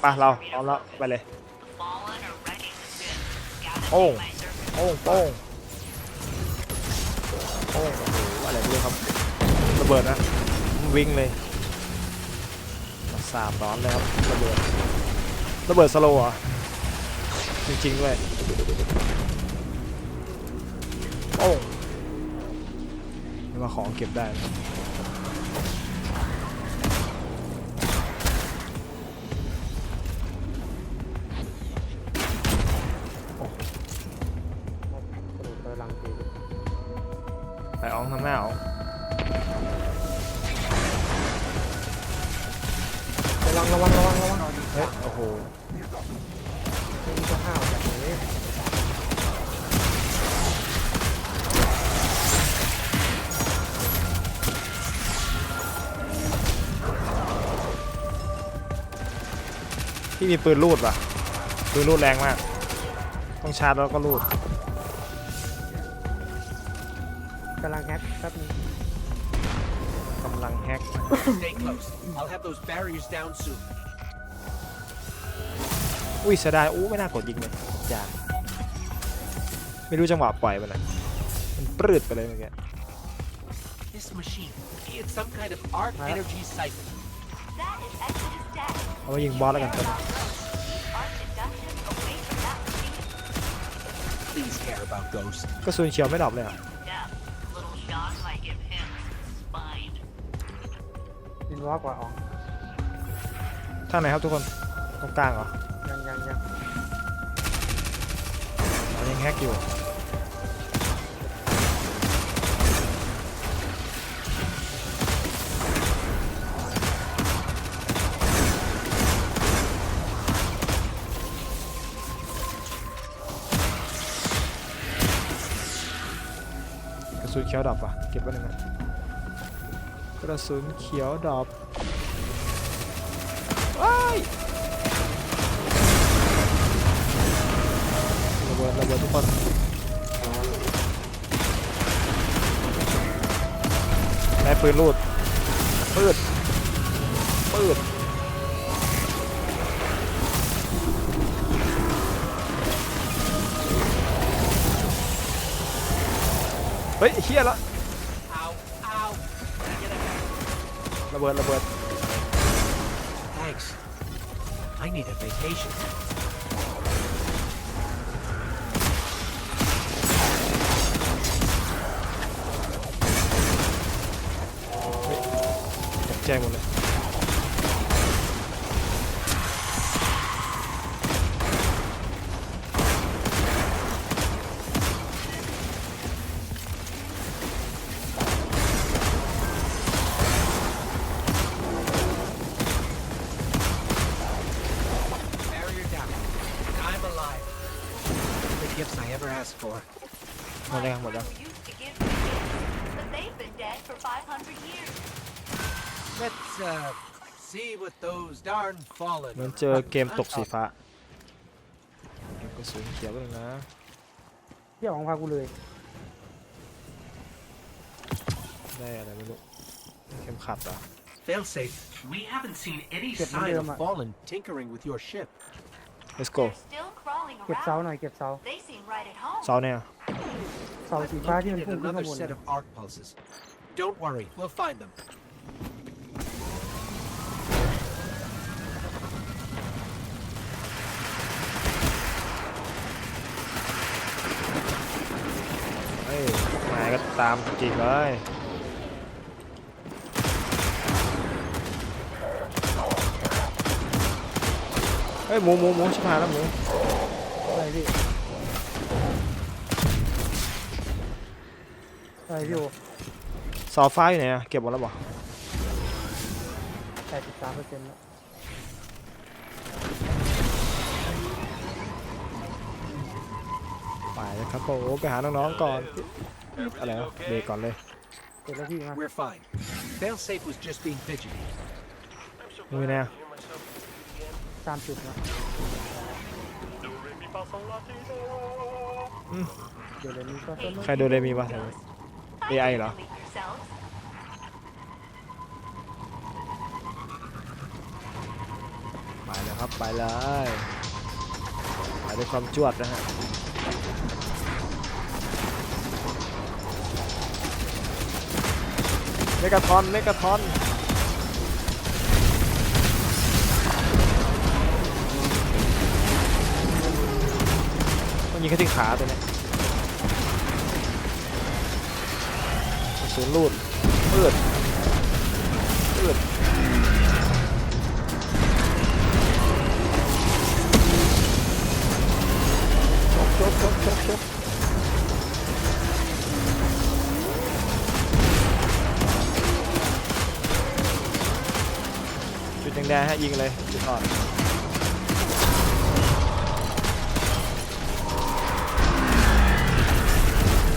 ไปเราเอาแล้วไปเลยโอ้งโอ้งโอ้งโอ้งโอ้โหอะไรไม่รู้ครับระเบิดนะวิ่งเลยมาสามร้อนเลยครับระเบิดระเบิดสโลว์เหรอจริงๆด้วยโอ้งนี่มาของเก็บได้นะกระ วังระวังระวังระวังเฮ้ยโอ้โหนี่ก็ห้าวแบบนี้พี่มีปืนรูดป่ะ ปืนรูดแรงมาก ต้องชาร์จแล้วก็รูดกำลังแฮกแป๊บนึง กำลังแฮก Stay close. I'll have those barriers down soon. อุ้ยเสียดายอู้ไม่น่ากดยิงเลยจานไม่รู้จังหวะปล่อยมันอะมันปรืดไปเลยเมื่อกี้ This machine, it's some kind of arc energy cycle. That is Exodus status. เอามายิงบอสแล้วกันตัวนี้ Arc induction away from that machine. Please care about Ghost. กระสุนเฉียวไม่ดรอปเลยอะ ดินวอกกว่าอ๋องท่างไหนครับทุกคนตรงกลางเหรอยังยังยังอ๋อยังแฮกอยู่กระสุนเขียวดรอปอะเก็บไว้หนึ่งนะก ระสุนเขียวดรอปว้ายระเบิดระเบิดทุกคนได้ปืนรูดปืดปืดเฮ้ยเฮียละ ระเบิดระเบิด Thanks. I need a vacation. ตกใจหมดเลย I ever asked for. หมดเลยครับหมดแล้ว Who used to give me gifts, but they've been dead for 500 years. Let's uh see what those darn fallen. เหมือนเจอเกมตกสีฟ้าเก็บกระสุนเขียวไว้เลยนะ เที่ยวของพากูเลย ได้อะไรไม่รู้เข็มขัดเหรอ่ะ Failsafe. We haven't seen any Get sign near of my- Fallen tinkering with your ship. let's go They're still crawling เก็บเสา around. หน่อยเก็บเสา They seem right at home. เสาเนี่ย เสาสีฟ้าที่มัน Located พุ่งขึ้น another ข้างบน set of arc pulses. Don't worry, we'll find them. เฮ้ยมาก็ตามจริงเลยเฮ้ยหมูหมูหมูชิบหายแล้วหมู อะไรพี่ ไรพี่โอเสาฟ้าอยู่ไหนอะเก็บหมดแล้วบ่แปดสิบสามเปอร์เซ็นต์แล้วไปเลยครับผมไปหาน้องๆก่อนอะไรวะเบรกก่อนเลยเสร็จแล้วพี่มา We're fine. Failsafe was just being fidgety. มือแน่ตามจุดนะเดี๋ยวเดี๋ยวนี้ก็ต้นใครดูเรมีวะแถวนี้ AI เหรอ ไปแล้วครับ ไปเลยไปด้วยความจวดนะฮะเมกาทอนเมกาทอนต้องยิงแค่ที่ขาตัว เนี้ยกระสูนรูดมืดมืดชกชกชกชกชกจุดแดงๆฮะยิงเลยจุดอ่อน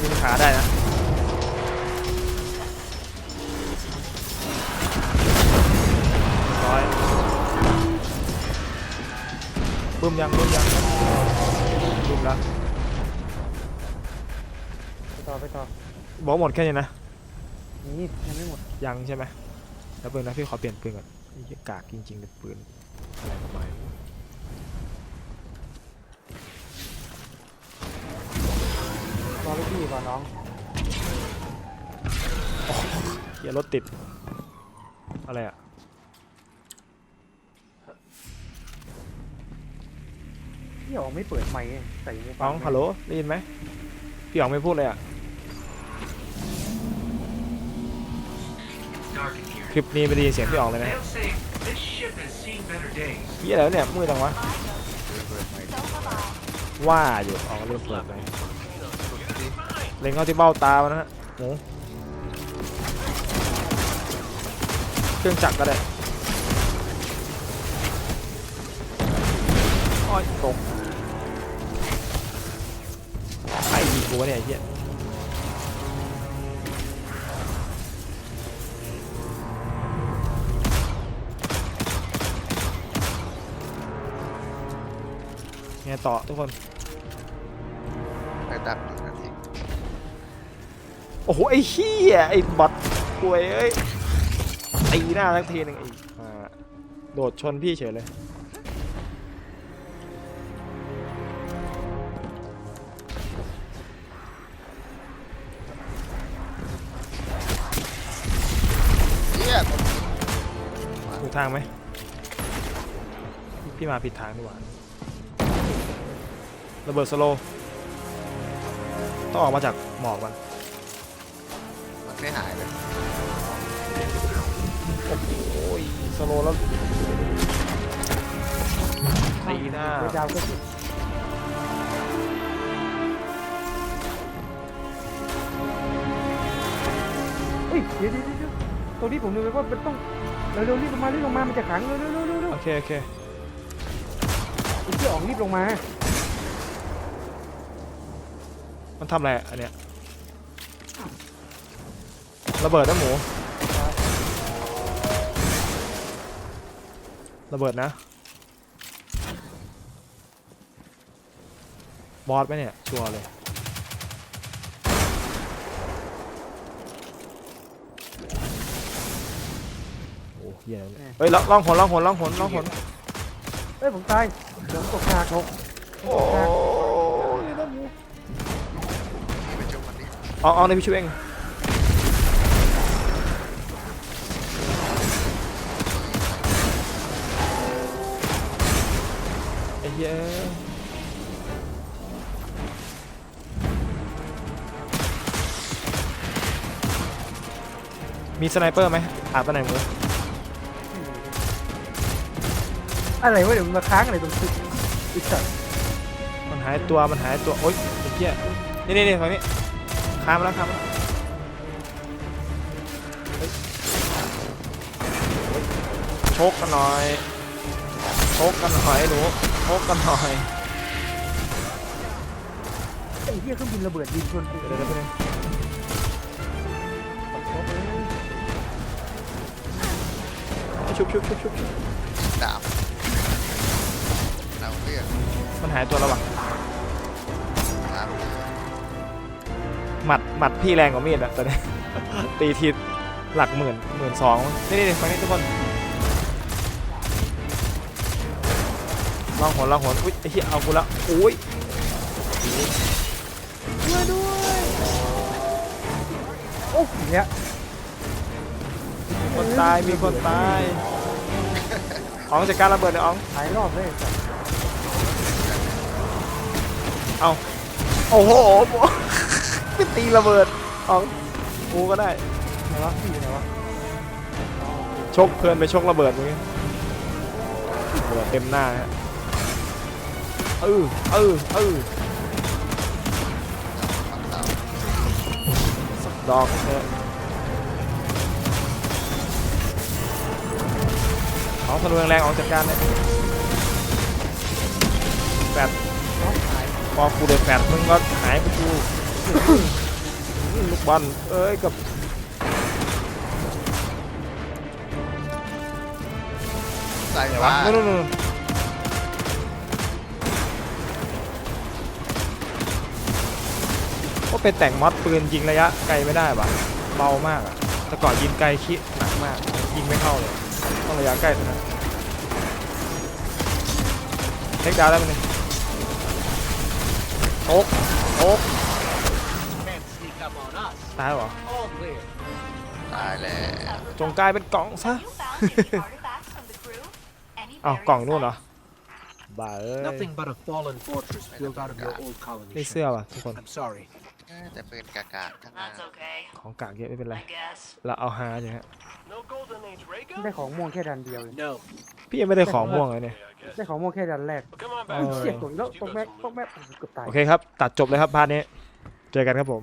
ยิงขาได้นะ มยังบึ้มยังบึ้มแล้วไปต่อไปต่อบอกหมดแค่นี้นะนี่ยังไม่หมดยังใช่ไหมแล้วปืนนะพี่ขอเปลี่ยนปืนก่อนไอ้เหี้ยกากจริงๆเลยปืนอะไรประมาณนี้รอพี่ก่อนน้องเหี้ยรถติดอะไรอะ พี่อ๋องไม่เปิดไมค์ใส่หูฟัน้องฮัลโหลได้ยินไหมพี่อ๋องไม่พูดเลยอะ Dark in here. คลิปนี้ไม่ได้ยินเสียงพี่อ๋องเลยนะ They'll say this ship has seen better days. เหี้ยแล้วเนี่ยมืดจังวะ So have I. ว่าอยู่อ๋อเริ่มเปิดเลยเล็งเข้าที่เบ้าตามันนะฮะหมูเครื่องจักรก็ได้อ้อยตก กูวะเนี่ยไอ้เหี้ยไงต่อทุกคน ไปดักอยู่นาทีโอ้โห ไอ้เหี้ยไอ้บอทป่วยเอ้ยตีหน้าสักทีหนึ่งไอ้อ่าโดดชนพี่เฉยเลย ทางไหมพี่มาผิดทางดีกว่าระเบิดสโลว์ต้องออกมาจากหมอกมันมันไม่หายเลยโอ้ยสโลว์แล้วตีหน้าเดี๋ยวดาวก็ขึ้นเฮ้ยเดี๋ยวเดี๋ยวเดี๋ยวตรงนี้ผมดูไปว่ามันต้อง เร็วๆรีบลงมารีบลงมามันจะขังเร็วๆเร็วๆเร็วๆเร็วโอเคโอเคๆไอ้พี่อ๋องรีบลงมามันทำอะไรอันเนี้ยระเบิดนะหมูระเบิดนะบอสไหมเนี่ยชัวร์เลย โอ้เหี้ยแล้วเนี่ยเฮ้ยล่องล่องหนล่องหนล่องหนล่องหนเอ้ยผมตายเดี๋ยวผมตกฉากผมโอ้ยแล้วหมูไปจุ่มมันดิเอาเอาในพี่ช่วยเองไอ้เหี้ยมีสไนเปอร์ไหมอาบตำแหน่งมือ อะไรวะเดี๋ยวมันมาค้างอะไรตรงตึกอีกสัตว์มันหายตัวมันหายตัวโอ๊ยไอ้เหี้ยนี่นี่นี่ฝั่งนี้ข้ามมาแล้วข้ามมาแล้วเฮ้ยโชกกันหน่อยโชกกันหน่อยหนูโชกกันหน่อยไอ้เหี้ยเครื่องบินระเบิดยิงชนกูเดี๋ยวเดี๋ยวเดี๋ยวชุบชุบชุบชุบชุบ อดมันหายตัวแล้ววะดาบหมัดหมัดพี่แรงกว่ามีดอะตอนนี้ ตีทีหลักหมื่นหมื่นสองนี่นี่นี่ฝั่งนี้ทุกคนลองหนลองหนอุ้ยไอ้เหี้ยเอากูละอุ้ยโอ้เนี่ยคนตายมีคนตายอ๋องจัดการระเบิดเลยอ๋องหลายรอบเลย เอาโอ้โหไปตีระเบิดอ๋องกูก็ได้ไหนวะพี่อยู่ไหนวะชกเพลินไปชกระเบิดมึงระเบิดเต็มหน้าฮะเออเออเออฝั่งเสาสักดอกเถอะเอาธนูแรงๆออกจากการเลย พอกูโดนแฟดมึงก็หายไปกูลูกบอลเอ้ยกับใส่ไหนวะฟ้านู่นนู่นก็เป็นแต่งมอดปืนยิงระยะไกลไม่ได้ปะเบามากอะแต่ก่อนยิงไกลคิดหนักมาก ยิงไม่เข้าเลย ต้องระยะใกล้เท่านั้นเทคดาวได้ไหมเนี่ย โอ๊กโอ๊ก Can't sneak up on us. ตายเหรอ All clear. ตายแล้วจงกลายเป็นกล่องซะ Have you found any artifacts from the crew? Any อ้าว buried กล่องนู่นเหรอ sites? บ้าเอ้ย Nothing but a fallen fortress built out of your old colony. ได้ ship. เสื้อว่ะทุกคน I'm sorry. เอ้ยแต่ปืนกากาทั้งนั้น That's okay, ของกลางเยอะไม่เป็นไร I guess. เราเอาฮาอย่าง เงี้ย No golden age ray gun? ได้ของม่วงแค่ดันเดียวเลย No. พี่ยังไม่ได้ของม่วงเลยเนี่ย Yeah, I guess. ได้ของม่วงแค่ดันแรก Well, come on เอ back. อเชี่ยตกอีกแล้วตกแม็กตกแม็กเกือบตาย โอเคครับ ตัดจบเลยครับพาร์ทนี้ เจอกันครับผม